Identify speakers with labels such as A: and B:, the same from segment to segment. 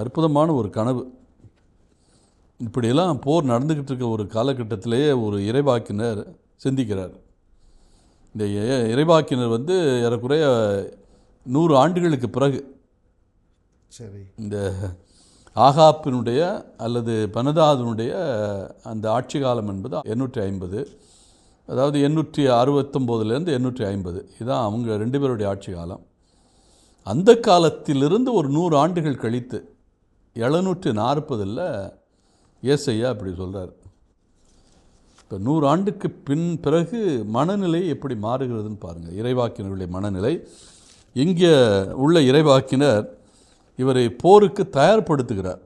A: அற்புதமான ஒரு கனவு. இப்படியெல்லாம் போர் நடந்துக்கிட்டு இருக்க ஒரு காலகட்டத்திலேயே ஒரு இறைவாக்கினர் சிந்திக்கிறார். இந்த இறைவாக்கினர் வந்து ஏறக்குறைய நூறு ஆண்டுகளுக்கு பிறகு
B: சரி.
A: இந்த ஆகாப்பினுடைய அல்லது பனதாதனுடைய அந்த ஆட்சி காலம் என்பது எண்ணூற்றி ஐம்பது. அதாவது எண்ணூற்றி அறுபத்தொம்போதுலேருந்து எண்ணூற்றி ஐம்பது. இதுதான் அவங்க ரெண்டு பேருடைய ஆட்சி காலம். அந்த காலத்திலிருந்து ஒரு நூறு ஆண்டுகள் கழித்து எழுநூற்றி நாற்பதில் ஏசையா அப்படி சொல்கிறார் இப்போ நூறு ஆண்டுக்கு பின் பிறகு மனநிலை எப்படி மாறுகிறதுன்னு பாருங்கள் இறைவாக்கினருடைய மனநிலை. இங்கே உள்ள இறைவாக்கினர் இவரை போருக்கு தயார்படுத்துகிறார்.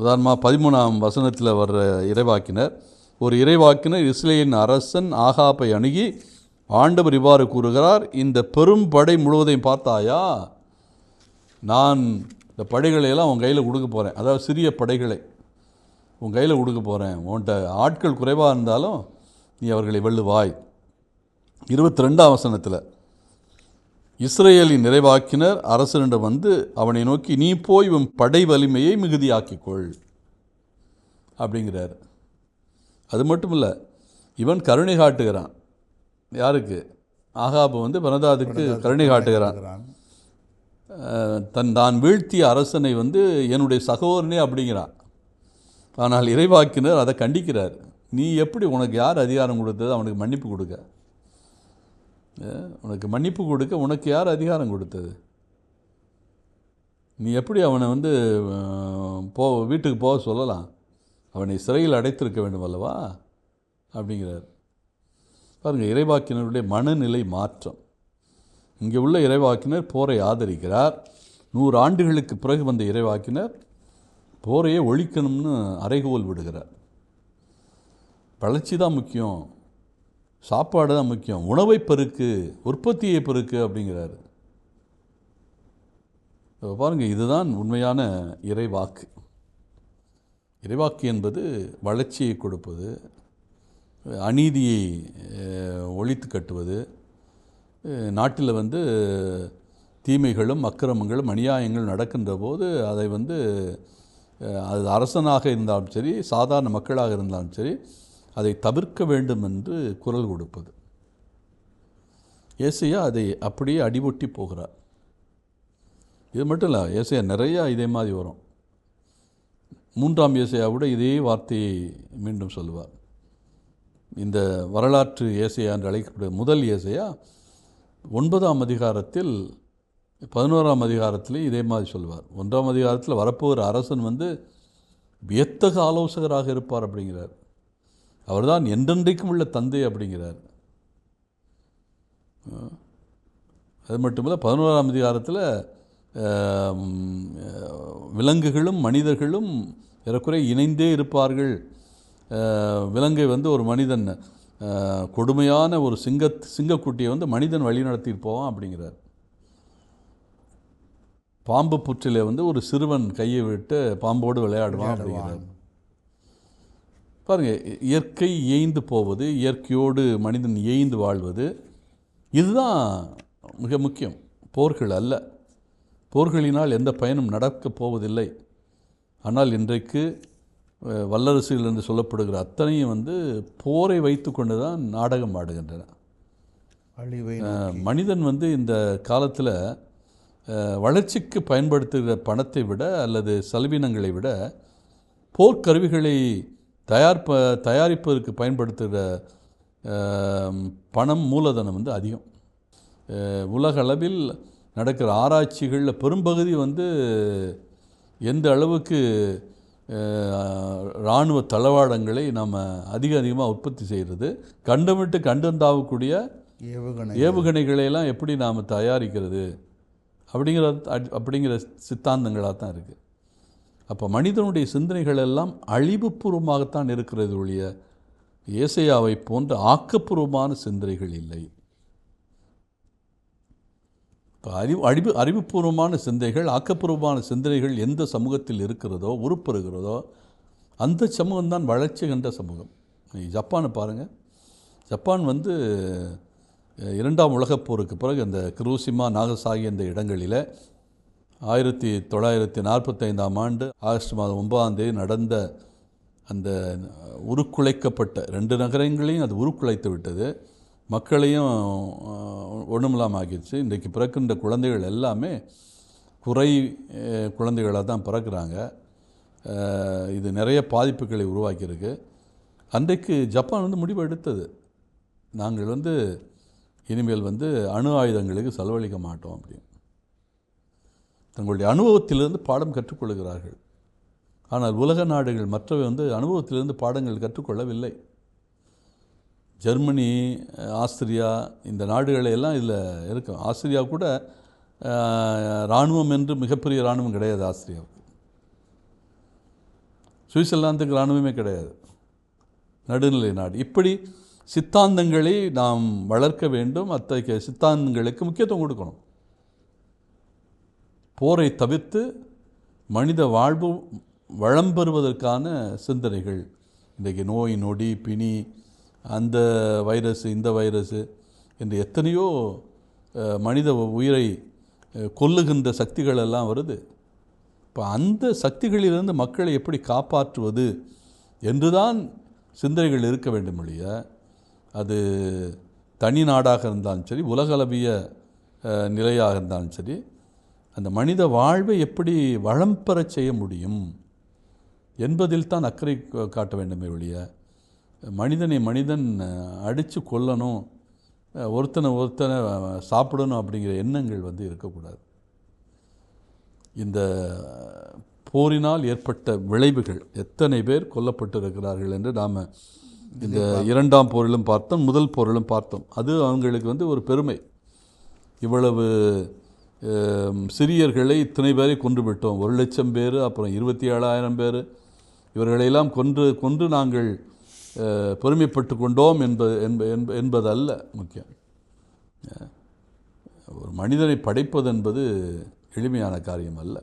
A: உதாரணமாக பதிமூணாம் வசனத்தில் வர்ற இறைவாக்கினர் ஒரு இறைவாக்கினர் இஸ்ரேலின் அரசன் ஆகாப்பை அணுகி ஆண்டவர் இவ்வாறு கூறுகிறார் இந்த பெரும் படை முழுவதையும் பார்த்தாயா? நான் இந்த படைகளை எல்லாம் உன் கையில் கொடுக்க போகிறேன் அதாவது சிறிய படைகளை உன் கையில் கொடுக்க போகிறேன் உன்கிட்ட ஆட்கள் குறைவாக இருந்தாலும் நீ அவர்களை வெல்லுவாய். இருபத்தி ரெண்டாம் வசனத்தில் இஸ்ரேலின் நிறைவாக்கினர் அரசனிடம் வந்து அவனை நோக்கி நீ போய் உன் படை வலிமையை மிகுதியாக்கிக்கொள் அப்படிங்கிறார். அது மட்டும் இல்லை இவன் கருணை காட்டுகிறான். யாருக்கு? ஆகாபு வந்து பனதாதுக்கு கருணை காட்டுகிறான். தன் தான் வீழ்த்திய அரசனை வந்து என்னுடைய சகோதரனே அப்படிங்கிறான் ஆனால் இறைவாக்கினர் அதை கண்டிக்கிறார். நீ எப்படி உனக்கு யார் அதிகாரம் கொடுத்தது? அவனுக்கு மன்னிப்பு கொடுக்க. உனக்கு மன்னிப்பு கொடுக்க உனக்கு யார் அதிகாரம் கொடுத்தது? நீ எப்படி அவனை வந்து போ வீட்டுக்கு போக சொல்லலாம்? அவனை சிறையில் அடைத்திருக்க வேண்டும் அல்லவா? அப்படிங்கிறார். பாருங்கள் இறைவாக்கினருடைய மனநிலை மாற்றம். இங்கே உள்ள இறைவாக்கினர் போரை ஆதரிக்கிறார். நூறு ஆண்டுகளுக்கு பிறகு வந்த இறைவாக்கினர் போரையே ஒழிக்கணும்னு அறைகோல் விடுகிறார். வளர்ச்சி தான் முக்கியம். சாப்பாடு தான் முக்கியம். உணவை பெருக்கு உற்பத்தியை பெருக்கு அப்படிங்கிறாரு. பாருங்கள் இதுதான் உண்மையான இறைவாக்கு. இறைவாக்கு என்பது வளர்ச்சியை கொடுப்பது அநீதியை ஒழித்து கட்டுவது நாட்டில் வந்து தீமைகளும் அக்கிரமங்களும் அநியாயங்களும் நடக்கின்ற போது அதை வந்து அது அரசனாக இருந்தாலும் சரி சாதாரண மக்களாக இருந்தாலும் சரி அதை தவிர்க்க வேண்டும் என்று குரல் கொடுப்பது. ஏசையா அதை அப்படியே அடிபொட்டி போகிறார். இது மட்டும் இல்லை ஏசையா நிறையா இதே மாதிரி வரும். மூன்றாம் ஏசையா கூட இதே வார்த்தையை மீண்டும் சொல்லுவார். இந்த வரலாற்று ஏசையா என்று அழைக்கக்கூடிய முதல் ஏசையா ஒன்பதாம் அதிகாரத்தில் பதினோராம் அதிகாரத்திலையும் இதே மாதிரி சொல்லுவார் ஒன்றாம் அதிகாரத்தில் வரப்போகிற அரசன் வந்து வியத்தக ஆலோசகராக இருப்பார் அப்படிங்கிறார். அவர்தான் என்றென்றைக்கும் உள்ள தந்தை அப்படிங்கிறார். அது மட்டுமில்லை பதினோராம் அதிகாரத்தில் விலங்குகளும் மனிதர்களும் ஏறக்குறைய இணைந்தே இருப்பார்கள். விலங்கை வந்து ஒரு மனிதன் கொடுமையான ஒரு சிங்க சிங்கக்குட்டியை வந்து மனிதன் வழி நடத்திட்டு போவான் அப்படிங்கிறார். பாம்பு புற்றிலே வந்து ஒரு சிறுவன் கையை விட்டு பாம்போடு விளையாடுவான் அப்படிங்கிறார். பாருங்க இ- இயற்கை ஏய்ந்து போவது இயற்கையோடு மனிதன் ஏய்ந்து வாழ்வது இதுதான் மிக முக்கியம். போர்கள் அல்ல. போர்களினால் எந்த பயனும் நடக்கப் போவதில்லை. ஆனால் இன்றைக்கு வல்லரசுகள் என்று சொல்லப்படுகிற அத்தனையும் வந்து போரை வைத்துக்கொண்டு தான் நாடகம் ஆடுகின்றன. மனிதன் வந்து இந்த காலத்தில் வளர்ச்சிக்கு பயன்படுத்துகிற பணத்தை விட அல்லது செலவினங்களை விட போர்க்கருவிகளை தயாரிப்ப தயாரிப்பதற்கு பயன்படுத்துகிற பணம் மூலதனம் வந்து அதிகம். அஹ், உலக அளவில் நடக்கிற ஆராய்ச்சிகளில் பெரும்பகுதி வந்து எந்த அளவுக்கு இராணுவ தளவாடங்களை நாம் அதிக அதிகமாக உற்பத்தி செய்கிறது கண்டமிட்டு கண்டந்தாவக்கூடிய
B: ஏவுகணை.
A: ஏவுகணைகளை எல்லாம் எப்படி நாம் தயாரிக்கிறது அப்படிங்கிற அப்படிங்கிற சித்தாந்தங்களாக தான் இருக்குது அப்போ மனிதனுடைய சிந்தனைகள் எல்லாம் அழிவுபூர்வமாகத்தான் இருக்கிறது ஒழிய ஏசையாவை போன்ற ஆக்கப்பூர்வமான சிந்தனைகள் இல்லை. இப்போ அறிவு அறிவு அறிவுபூர்வமான சிந்தைகள் ஆக்கப்பூர்வமான சிந்தனைகள் எந்த சமூகத்தில் இருக்கிறதோ உருப்பெறுகிறதோ அந்த சமூகம் தான் வளர்ச்சி கண்ட சமூகம். ஜப்பானை பாருங்கள் ஜப்பான் வந்து இரண்டாம் உலகப் போருக்கு பிறகு அந்த குரூசிமா நாகசாகி இந்த இடங்களில் ஆயிரத்தி தொள்ளாயிரத்தி நாற்பத்தைந்தாம் ஆண்டு ஆகஸ்ட் மாதம் ஒன்பதாம் தேதி நடந்த அந்த உருக்குலைக்கப்பட்ட ரெண்டு நகரங்களையும் அது உருக்குலைத்து விட்டது. மக்களையும் ஒன்றுமில்லாமல் ஆகிடுச்சு இன்றைக்கு பிறக்கின்ற குழந்தைகள் எல்லாமே குறை குழந்தைகளாக தான் பிறக்கிறாங்க. இது நிறைய பாதிப்புகளை உருவாக்கியிருக்கு. அன்றைக்கு ஜப்பான் வந்து முடிவு எடுத்தது நாங்கள் வந்து இனிமேல் வந்து அணு ஆயுதங்களுக்கு செலவழிக்க மாட்டோம் அப்படின்னு. தங்களுடைய அனுபவத்திலிருந்து பாடம் கற்றுக்கொள்கிறார்கள். ஆனால் உலக நாடுகள் மற்றவை வந்து அனுபவத்திலிருந்து பாடங்கள் கற்றுக்கொள்ளவில்லை. ஜெர்மனி ஆஸ்திரியா இந்த நாடுகளையெல்லாம் இதில் இருக்கும். ஆஸ்திரியா கூட இராணுவம் என்று மிகப்பெரிய இராணுவம் கிடையாது ஆஸ்திரியாவுக்கு. சுவிட்சர்லாந்துக்கு இராணுவமே கிடையாது. நடுநிலை நாடு. இப்படி சித்தாந்தங்களை நாம் வளர்க்க வேண்டும். அத்தகைய சித்தாந்தங்களுக்கு முக்கியத்துவம் கொடுக்கணும். போரை தவிர்த்து மனித வாழ்வு வளம் பெறுவதற்கான சிந்தனைகள். இன்றைக்கு நோய் நொடி பிணி அந்த வைரஸ் இந்த வைரஸ் என்று எத்தனையோ மனித உயிரை கொல்லுகின்ற சக்திகள் எல்லாம் வருது. இப்போ அந்த சக்திகளிலிருந்து மக்களை எப்படி காப்பாற்றுவது என்றுதான் சிந்தனைகள் இருக்க வேண்டும் ஒழிய அது தனி நாடாக இருந்தாலும் சரி உலகளவிய நிலையாக இருந்தாலும் சரி அந்த மனித வாழ்வை எப்படி வளம் பெறச் செய்ய முடியும் என்பதில் தான் அக்கறை காட்ட வேண்டுமே ஒழிய மனிதனை மனிதன் அடித்து கொல்லணும் ஒருத்தனை ஒருத்தனை சாப்பிடணும் அப்படிங்கிற எண்ணங்கள் வந்து இருக்கக்கூடாது. இந்த போரினால் ஏற்பட்ட விளைவுகள் எத்தனை பேர் கொல்லப்பட்டிருக்கிறார்கள் என்று நாம் இந்த இரண்டாம் போரிலும் பார்த்தோம் முதல் போரிலும் பார்த்தோம். அது அவங்களுக்கு வந்து ஒரு பெருமை. இவ்வளவு சிறியர்களை இத்தனை பேரை கொன்று விட்டோம். ஒரு லட்சம் பேர் அப்புறம் இருபத்தி ஏழாயிரம் பேர். இவர்களையெல்லாம் கொன்று கொன்று நாங்கள் பெருமைப்பட்டு கொண்டோம் என்பது என்ப- என்ப- என்பதல்ல முக்கியம். ஒரு மனிதனை படைப்பது என்பது எளிமையான காரியம் அல்ல.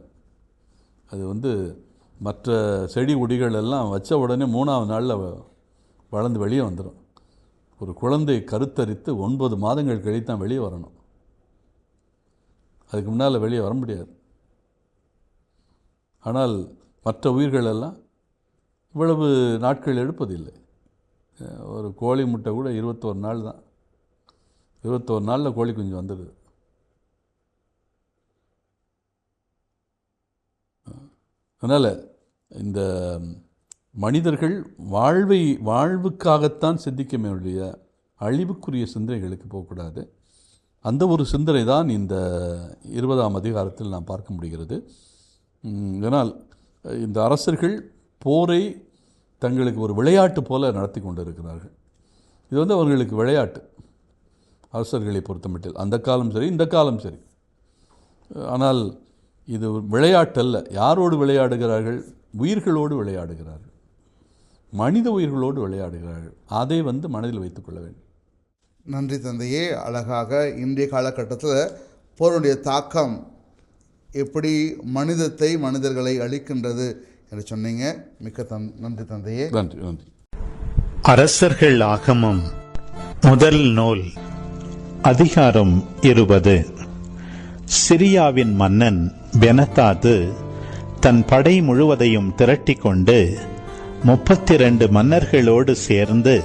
A: அது வந்து மற்ற செடி கொடிகள் எல்லாம் வச்ச உடனே மூணாவது நாளில் வளர்ந்து வெளியே வந்துடும் ஒரு குழந்தை கருத்தரித்து ஒன்பது மாதங்கள் கழித்து தான் வெளியே வரணும். அதுக்கு முன்னால் வெளியே வர முடியாது. ஆனால் மற்ற உயிர்கள் எல்லாம் இவ்வளவு நாட்கள் எடுப்பதில்லை. ஒரு கோழி முட்டை கூட இருபத்தோரு நாள் தான் இருபத்தோரு நாளில் கோழி குஞ்சு வந்துடுது. அதனால் இந்த மனிதர்கள் வாழ்வை வாழ்வுக்காகத்தான் சிந்திக்கமே ஒழிய அழிவுக்குரிய சிந்தனைகளுக்கு போகக்கூடாது. அந்த ஒரு சிந்தனை தான் இந்த இருபதாம் அதிகாரத்தில் நாம் பார்க்க முடிகிறது. இதனால் இந்த அரசர்கள் போரை தங்களுக்கு ஒரு விளையாட்டு போல நடத்தி கொண்டிருக்கிறார்கள். இது வந்து அவர்களுக்கு விளையாட்டு. அரசர்களை பொறுத்தமட்டில் அந்த காலம் சரி இந்த காலம் சரி. ஆனால் இது விளையாட்டல்ல. யாரோடு விளையாடுகிறார்கள்? உயிர்களோடு விளையாடுகிறார்கள். மனித உயிர்களோடு விளையாடுகிறார்கள். அதை வந்து மனதில் வைத்துக்கொள்ள வேண்டும்.
B: நன்றி தந்தையே. அழகாக இன்றைய காலகட்டத்தில் போருடைய தாக்கம் எப்படி மனிதத்தை மனிதர்களை அழிக்கின்றது என்று சொன்னீங்க. மிக்க தன் நன்றி தந்தையே.
A: நன்றி நன்றி.
C: அரசர்கள் ஆகமம். முதல் நூல். அதிகாரம் இருபது. சிரியாவின் மன்னன் பெனதாது தன் படை முழுவதையும் திரட்டிக் கொண்டு முப்பத்தி ரெண்டு மன்னர்களோடு சேர்ந்து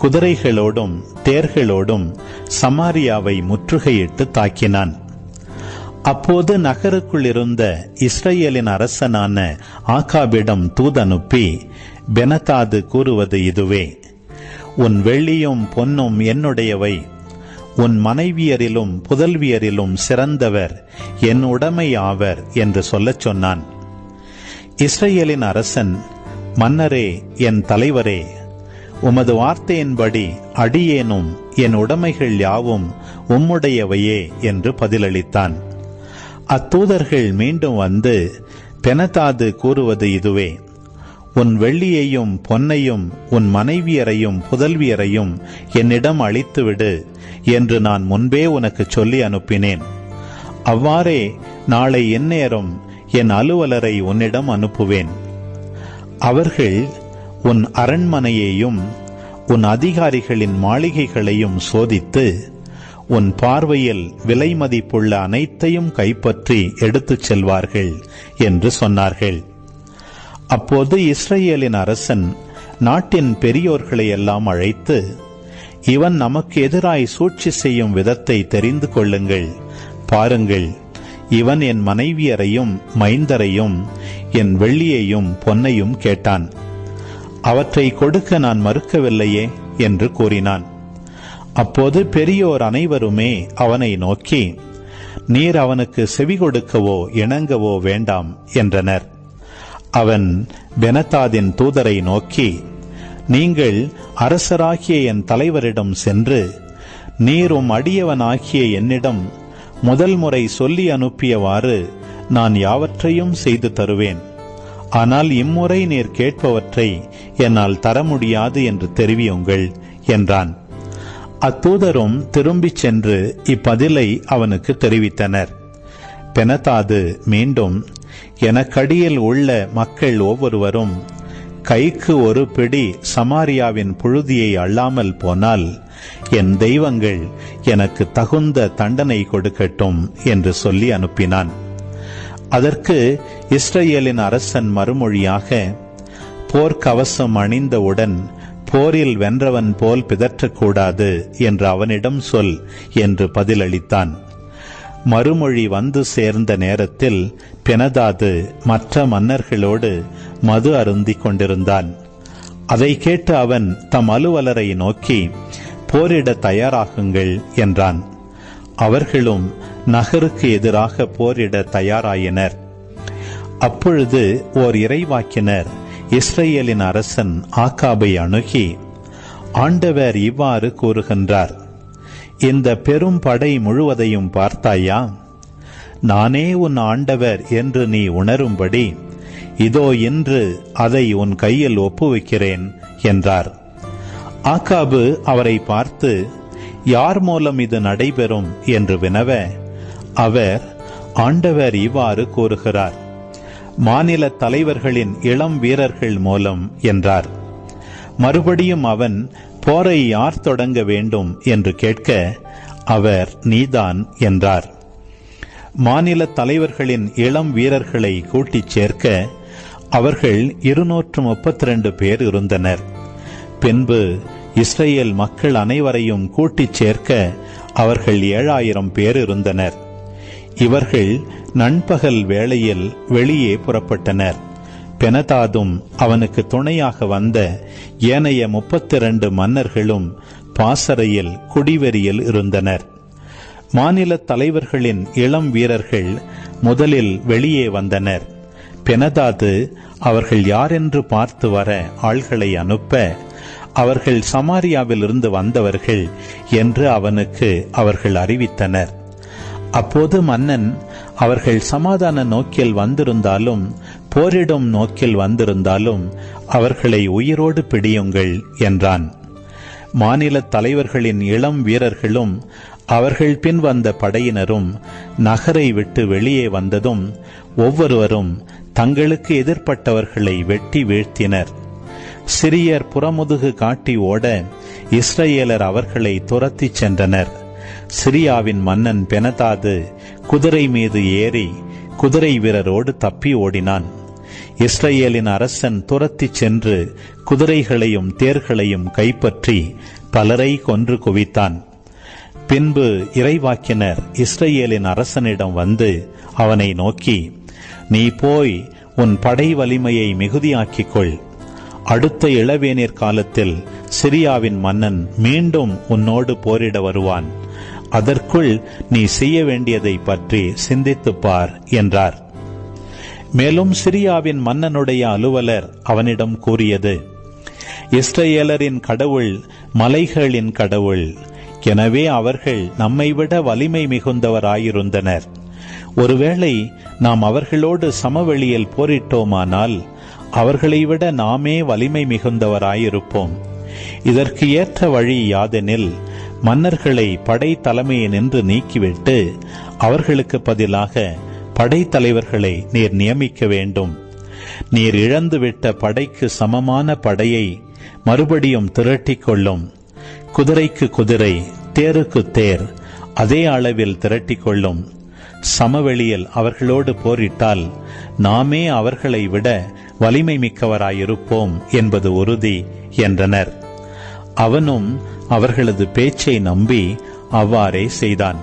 C: குதிரைகளோடும் தேர்களோடும் சமாரியாவை முற்றுகையிட்டு தாக்கினான். அப்போது நகருக்குள் இருந்த இஸ்ரேலின் அரசனான ஆகாபிடம் தூதனுப்பி பெனதாது கூறுவது இதுவே. உன் வெள்ளியும் பொன்னும் என்னுடையவை. உன் மனைவியரிலும் புதல்வியரிலும் சிறந்தவர் என் உடைமை ஆவர் என்று சொல்லச் சொன்னான். இஸ்ரேலின் அரசன் மன்னரே என் தலைவரே உமது வார்த்தையின்படி அடியேனும் என் உடைமைகள் யாவும் உம்முடையவையே என்று பதிலளித்தான். அத்தூதர்கள் மீண்டும் வந்து பெனதாது கூறுவது இதுவே. உன் வெள்ளியையும் பொன்னையும் உன் மனைவியரையும் புதல்வியரையும் என்னிடம் அளித்துவிடு என்று நான் முன்பே உனக்கு சொல்லி அனுப்பினேன். அவ்வாறே நாளை எந்நேரம் என் அலுவலரை உன்னிடம் அனுப்புவேன். அவர்கள் உன் அரண்மனையையும் உன் அதிகாரிகளின் மாளிகைகளையும் சோதித்து உன் பார்வையில் விலை மதிப்புள்ள அனைத்தையும் கைப்பற்றி எடுத்துச் செல்வார்கள் என்று சொன்னார்கள். அப்போது இஸ்ரேலின் அரசன் நாட்டின் பெரியோர்களை எல்லாம் அழைத்து இவன் நமக்கு எதிராய் சூழ்ச்சி செய்யும் விதத்தை தெரிந்து கொள்ளுங்கள். பாருங்கள் இவன் என் மனைவியரையும் மைந்தரையும் என் வெள்ளியையும் பொன்னையும் கேட்டான். அவற்றை கொடுக்க நான் மறுக்கவில்லையே? என்று கூறினான். அப்போது பெரியோர் அனைவருமே அவனை நோக்கி நீர் அவனுக்கு செவி கொடுக்கவோ இணங்கவோ வேண்டாம் என்றனர். அவன் பெனதாதின் தூதரை நோக்கி நீங்கள் அரசராகிய என் தலைவரிடம் சென்று நீரும் அடியவனாகிய என்னிடம் முதல் முறை சொல்லி அனுப்பியவாறு நான் யாவற்றையும் செய்து தருவேன். ஆனால் இம்முறை நீர் கேட்பவற்றை என்னால் தர முடியாது என்று தெரிவியுங்கள் என்றான். அத்தூதரும் திரும்பிச் சென்று இப்பதிலை அவனுக்கு தெரிவித்தனர். பெனதாது மீண்டும் எனக்கடியில் உள்ள மக்கள் ஒவ்வொருவரும் கைக்கு ஒரு பிடி சமாரியாவின் புழுதியை அள்ளாமல் போனால் என் தெய்வங்கள் எனக்கு தகுந்த தண்டனை கொடுக்கட்டும் என்று சொல்லி அனுப்பினான். அதற்கு இஸ்ரேலின் அரசன் மறுமொழியாக போர்க்கவசம் அணிந்தவுடன் போரில் வென்றவன் போல் பிதற்றக்கூடாது என்று அவனிடம் சொல் என்று பதிலளித்தான். மறுமொழி வந்து சேர்ந்த நேரத்தில் பெனதாது மற்ற மன்னர்களோடு மது அருந்திக் கொண்டிருந்தான். அதை கேட்டு அவன் தம் அலுவலரை நோக்கி போரிட தயாராகுங்கள் என்றான். அவர்களும் நகருக்கு எதிராக போரிட தயாராயினர். அப்பொழுது ஓர் இறைவாக்கினர் இஸ்ரேலின் அரசன் ஆக்காபை அணுகி ஆண்டவர் இவ்வாறு கூறுகின்றார் இந்த பெரும் படை முழுவதையும் பார்த்தாயா? நானே உன் ஆண்டவர் என்று நீ உணரும்படி இதோ இன்று அதை உன் கையில் ஒப்புவிக்கிறேன் என்றார். ஆக்காபு அவரை பார்த்து யார் மூலம் இது நடைபெறும்? என்று வினவ அவர் ஆண்டவர் இவ்வாறு கூறுகிறார் மாநில தலைவர்களின் இளம் வீரர்கள் மூலம் என்றார். மறுபடியும் அவன் போரை யார் தொடங்க வேண்டும்? என்று கேட்க அவர் நீதான் என்றார். மாநில தலைவர்களின் இளம் வீரர்களை கூட்டிச் சேர்க்க அவர்கள் இருநூற்று முப்பத்தி ரெண்டு பேர் இருந்தனர். பின்பு இஸ்ரேல் மக்கள் அனைவரையும் கூட்டிச் சேர்க்க அவர்கள் ஏழாயிரம் பேர் இருந்தனர். இவர்கள் நண்பகல் வேளையில் வெளியே புறப்பட்டனர். பெனதாதும் அவனுக்கு துணையாக வந்த ஏனைய முப்பத்திரண்டு மன்னர்களும் பாசறையில் குடிவெறியில் இருந்தனர். மாநில தலைவர்களின் இளம் வீரர்கள் முதலில் வெளியே வந்தனர். பெனதாது அவர்கள் யாரென்று பார்த்து வர ஆள்களை அனுப்ப அவர்கள் சமாரியாவில் இருந்து வந்தவர்கள் என்று அவனுக்கு அவர்கள் அறிவித்தனர். அப்போது மன்னன் அவர்கள் சமாதான நோக்கில் வந்திருந்தாலும் போரிடும் நோக்கில் வந்திருந்தாலும் அவர்களை உயிரோடு பிடியுங்கள் என்றான். மாநில தலைவர்களின் இளம் வீரர்களும் அவர்கள் பின் வந்த படையினரும் நகரை விட்டு வெளியே வந்ததும் ஒவ்வொருவரும் தங்களுக்கு எதிர்ப்பட்டவர்களை வெட்டி வீழ்த்தினர். சிறியர் புறமுதுகு காட்டி ஓட இஸ்ரேலர் அவர்களை துரத்திச் சென்றனர். சிரியாவின் மன்னன் பெனதாது குதிரை மீது ஏறி குதிரை வீரரோடு தப்பி ஓடினான். இஸ்ரேலின் அரசன் துரத்திச் சென்று குதிரைகளையும் தேர்களையும் கைப்பற்றி பலரை கொன்று குவித்தான். பின்பு இறைவாக்கினர் இஸ்ரேலின் அரசனிடம் வந்து அவனை நோக்கி நீ போய் உன் படை வலிமையை மிகுதியாக்கிக் கொள் அடுத்த இளவேநீர் காலத்தில் சிரியாவின் மன்னன் மீண்டும் உன்னோடு போரிட வருவான். அதற்குள் நீ செய்ய வேண்டியதை பற்றி சிந்தித்துப் பார் என்றார். மேலும் சிரியாவின் மன்னனுடைய அலுவலர் அவனிடம் கூறியது இஸ்ரேலரின் கடவுள் மலைகளின் கடவுள். எனவே அவர்கள் நம்மை விட வலிமை மிகுந்தவராயிருந்தனர். ஒருவேளை நாம் அவர்களோடு சமவெளியில் போரிட்டோமானால் அவர்களை விட நாமே வலிமை மிகுந்தவராயிருப்போம். இதற்கு ஏற்ற வழி யாதெனில் மன்னர்களை படை தலைமையை நின்று நீக்கிவிட்டு அவர்களுக்கு பதிலாக படைத்தலைவர்களை நீர் நியமிக்க வேண்டும். நீர் இழந்துவிட்ட படைக்கு சமமான படையை மறுபடியும் திரட்டிக்கொள்ளும் குதிரைக்கு குதிரை தேருக்கு தேர் அதே அளவில் திரட்டிக்கொள்ளும் சமவெளியில் அவர்களோடு போரிட்டால் நாமே அவர்களை விட வலிமை மிக்கவராயிருப்போம் என்பது உறுதி என்றனர். அவனும் அவர்களது பேச்சை நம்பி அவ்வாறே செய்தான்.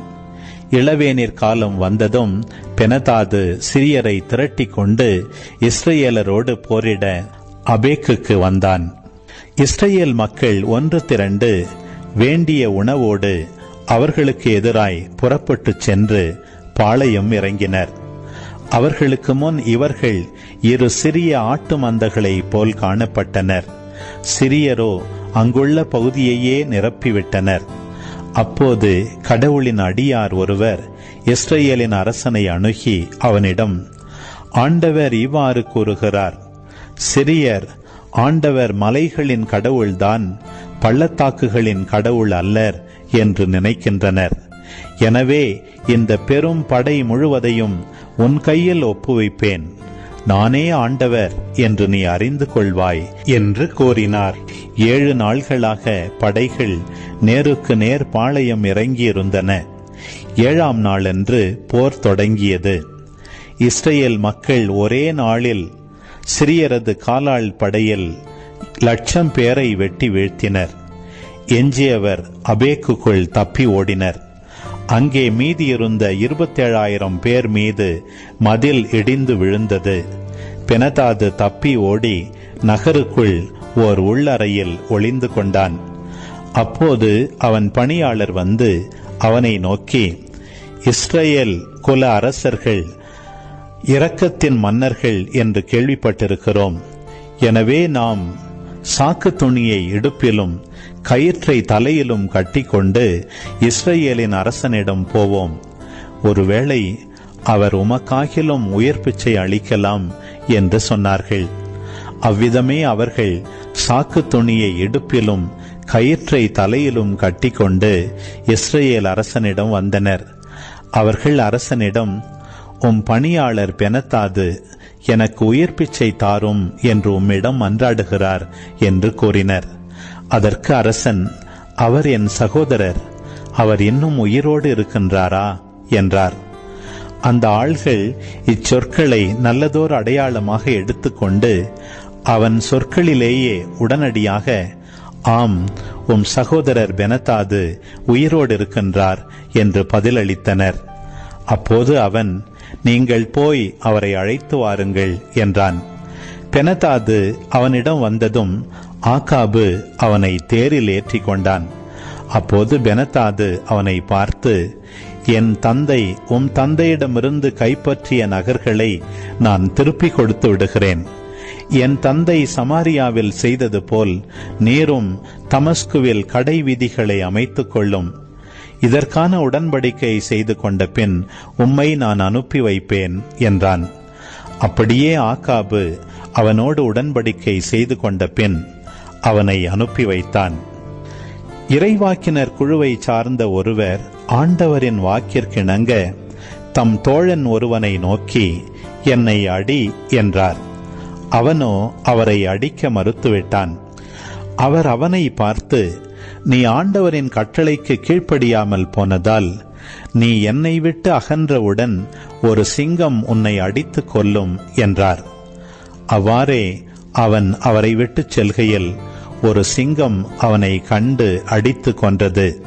C: இளவேனிற் காலம் வந்ததும் பெனதாது சிறியரை திரட்டிக் கொண்டு இஸ்ரேலரோடு போரிட அபேக்குக்கு வந்தான். இஸ்ரேல் மக்கள் ஒன்று திரண்டு வேண்டிய உணவோடு அவர்களுக்கு எதிராய் புறப்பட்டுச் சென்று பாளையம் இறங்கினர். அவர்களுக்கு முன் இவர்கள் இரு சிறிய ஆட்டு மந்தகளைப் போல் காணப்பட்டனர். சிறியரோ அங்குள்ள பகுதியையே நிரப்பிவிட்டனர். அப்போது கடவுளின் அடியார் ஒருவர் இஸ்ரேலின் அரசனை அணுகி அவனிடம் ஆண்டவர் இவ்வாறு கூறுகிறார் சிறியர் ஆண்டவர் மலைகளின் கடவுள்தான் பள்ளத்தாக்குகளின் கடவுள் அல்லர் என்று நினைக்கின்றனர். எனவே இந்த பெரும் படை முழுவதையும் உன் கையில் ஒப்புவிப்பேன். நானே ஆண்டவர் என்று நீ அறிந்து கொள்வாய் என்று கூறினார். ஏழு நாள்களாக படைகள் நேருக்கு நேர் பாளையம் இறங்கியிருந்தன. ஏழாம் நாளன்று போர் தொடங்கியது. இஸ்ரேல் மக்கள் ஒரே நாளில் சிறியரது காலாள் படையில் லட்சம் பேரை வெட்டி வீழ்த்தினர். எஞ்சியவர் அபேக்குக்குள் தப்பி ஓடினர். அங்கே மீதியிருந்த இருபத்தேழாயிரம் பேர் மீது மதில் இடிந்து விழுந்தது. பெனதாது தப்பி ஓடி நகருக்குள் ஓர் உள்ளறையில் ஒளிந்து கொண்டான். அப்போது அவன் பணியாளர் வந்து அவனை நோக்கி இஸ்ரேல் குல அரசர்கள் இரக்கத்தின் மன்னர்கள் என்று கேள்விப்பட்டிருக்கிறோம். எனவே நாம் சாக்கு துணியை இடுப்பிலும் கயிற்றை தலையிலும் கட்டிக்கொண்டு இஸ்ரேலின் அரசனிடம் போவோம். ஒருவேளை அவர் உமக்காகிலும் உயிர் பிச்சை அளிக்கலாம் என்று சொன்னார்கள். அவ்விதமே அவர்கள் சாக்கு துணியை இடுப்பிலும் கயிற்றை தலையிலும் கட்டிக்கொண்டு இஸ்ரேல் அரசனிடம் வந்தனர். அவர்கள் அரசனிடம் உம் பணியாளர் பெனத்தாது எனக்கு உயிர் பிச்சை தாரும் என்று உம்மிடம் மன்றாடுகிறார் என்று கூறினர். அதற்கு அரசன் அவர் என் சகோதரர் அவர் இன்னும் உயிரோடு இருக்கின்றாரா? என்றார். அந்த ஆள்கள் இச்சொற்களை நல்லதோர் அடையாளமாக எடுத்துக்கொண்டு அவன் சொற்களிலேயே உடனடியாக ஆம் உம் சகோதரர் பெனத்தாது உயிரோடு இருக்கின்றார் என்று பதிலளித்தனர். அப்போது அவன் நீங்கள் போய் அவரை அழைத்து வாருங்கள் என்றான். பெனதாது அவனிடம் வந்ததும் ஆகாபு அவனை தேரில் ஏற்றி கொண்டான். அப்போது பெனதாது அவனை பார்த்து என் தந்தை உம் தந்தையிடமிருந்து கைப்பற்றிய நகர்களை நான் திருப்பிக் கொடுத்து விடுகிறேன். என் தந்தை சமாரியாவில் செய்தது போல் நீரும் தமஸ்குவில் கடை விதிகளை அமைத்துக் கொள்ளும். இதற்கான உடன்படிக்கை செய்து கொண்ட பின் உம்மை நான் அனுப்பி வைப்பேன் என்றான். அப்படியே ஆகாபு அவனோடு உடன்படிக்கை செய்து கொண்ட பின் அவனை அனுப்பி வைத்தான். இறைவாக்கினர் குழுவை சார்ந்த ஒருவர் ஆண்டவரின் வாக்கிற்கிணங்க தம் தோழன் ஒருவனை நோக்கி என்னை அடி என்றார். அவனோ அவரை அடிக்க மறுத்துவிட்டான். அவர் அவனை பார்த்து நீ ஆண்டவரின் கட்டளைக்கு கீழ்ப்படியாமல் போனதால் நீ என்னை விட்டு அகன்றவுடன் ஒரு சிங்கம் உன்னை அடித்துக் கொல்லும் என்றார். அவ்வாறே அவன் அவரை விட்டுச் செல்கையில் ஒரு சிங்கம் அவனை கண்டு அடித்து கொன்றது.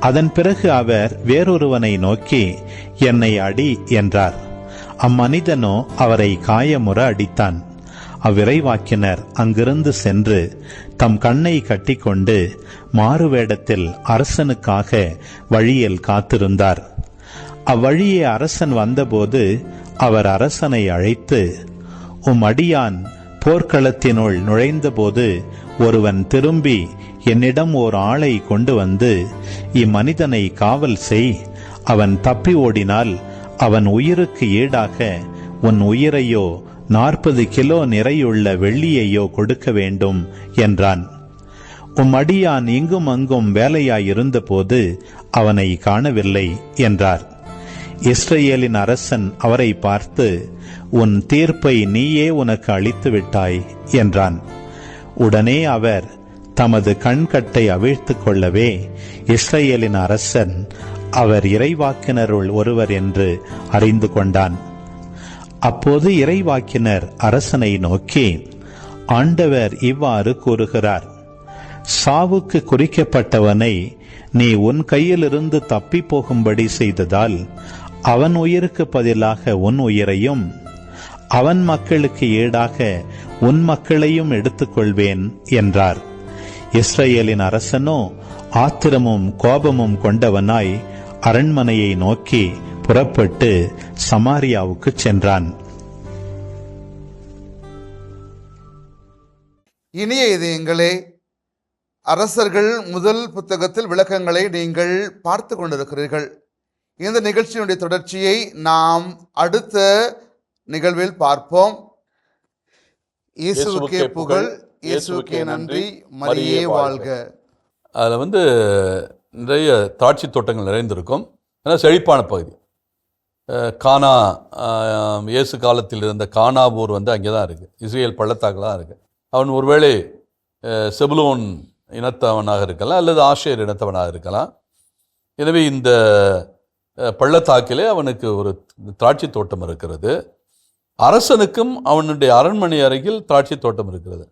C: அதன் பிறகு அவர் வேறொருவனை நோக்கி என்னை அடி என்றார். அம்மனிதனோ அவரை காயமுற அடித்தான். அவ்விரைவாக்கினர் அங்கிருந்து சென்று தம் கண்ணை கட்டிக்கொண்டு மாறுவேடத்தில் அரசனுக்காக வழியில் காத்திருந்தார். அவ்வழியே அரசன் வந்தபோது அவர் அரசனை அழைத்து உம் அடியான் போர்க்களத்தினுள் நுழைந்தபோது ஒருவன் திரும்பி என்னிடம் ஓர் ஆளை கொண்டு வந்து இம்மனிதனை காவல் செய். அவன் தப்பி ஓடினால் அவன் உயிருக்கு ஈடாக உன் உயிரையோ நாற்பது கிலோ நிறையுள்ள வெள்ளியையோ கொடுக்க வேண்டும் என்றான். உம் அடியான் இங்கும் அங்கும் வேலையாயிருந்தபோது அவனை காணவில்லை என்றார். இஸ்ரேலின் அரசன் அவரை பார்த்து உன் தீர்ப்பை நீயே உனக்கு அளித்து விட்டாய் என்றான். உடனே அவர் தமது கண்கட்டை அவிழ்த்துக் கொள்ளவே இஸ்ரேலின் அரசன் அவர் இறைவாக்கினருள் ஒருவர் என்று அறிந்து கொண்டான். அப்போது இறைவாக்கினர் அரசனை நோக்கி ஆண்டவர் இவ்வாறு கூறுகிறார். சாவுக்கு குறிக்கப்பட்டவனை நீ உன் கையிலிருந்து தப்பி போகும்படி செய்ததால் அவன் உயிருக்கு பதிலாக உன் உயிரையும் அவன் மக்களுக்கு ஈடாக உன் மக்களையும் எடுத்துக்கொள்வேன் என்றார். இஸ்ரேலின் அரசனோ ஆத்திரமும் கோபமும் கொண்டவனாய் அரண்மனையை நோக்கி புறப்பட்டு சமாரியாவுக்கு சென்றான்.
B: இனிய இதயங்களே அரசர்கள் முதல் புத்தகத்தில் விளக்கங்களை நீங்கள் பார்த்து கொண்டிருக்கிறீர்கள். இந்த நிகழ்ச்சியினுடைய தொடர்ச்சியை நாம் அடுத்த நிகழ்வில் பார்ப்போம். இயேசுவுக்கே புகழ் இயேசுவுக்கே நன்றி மரியே வாழ்க.
A: அதில் வந்து நிறைய திராட்சை தோட்டங்கள் நிறைந்திருக்கும். ஏன்னா செழிப்பான பகுதி. கானா இயேசு காலத்தில் இருந்த கானாபூர் வந்து அங்கே தான் இருக்குது இஸ்ரேல் பள்ளத்தாக்கெலாம் இருக்குது அவன் ஒருவேளை செபுலோன் இனத்தவனாக இருக்கலாம் அல்லது ஆஷேர் இனத்தவனாக இருக்கலாம். எனவே இந்த பள்ளத்தாக்கிலே அவனுக்கு ஒரு திராட்சை தோட்டம் இருக்கிறது. அரசனுக்கும் அவனுடைய அரண்மனை அருகில் திராட்சை தோட்டம் இருக்கிறது.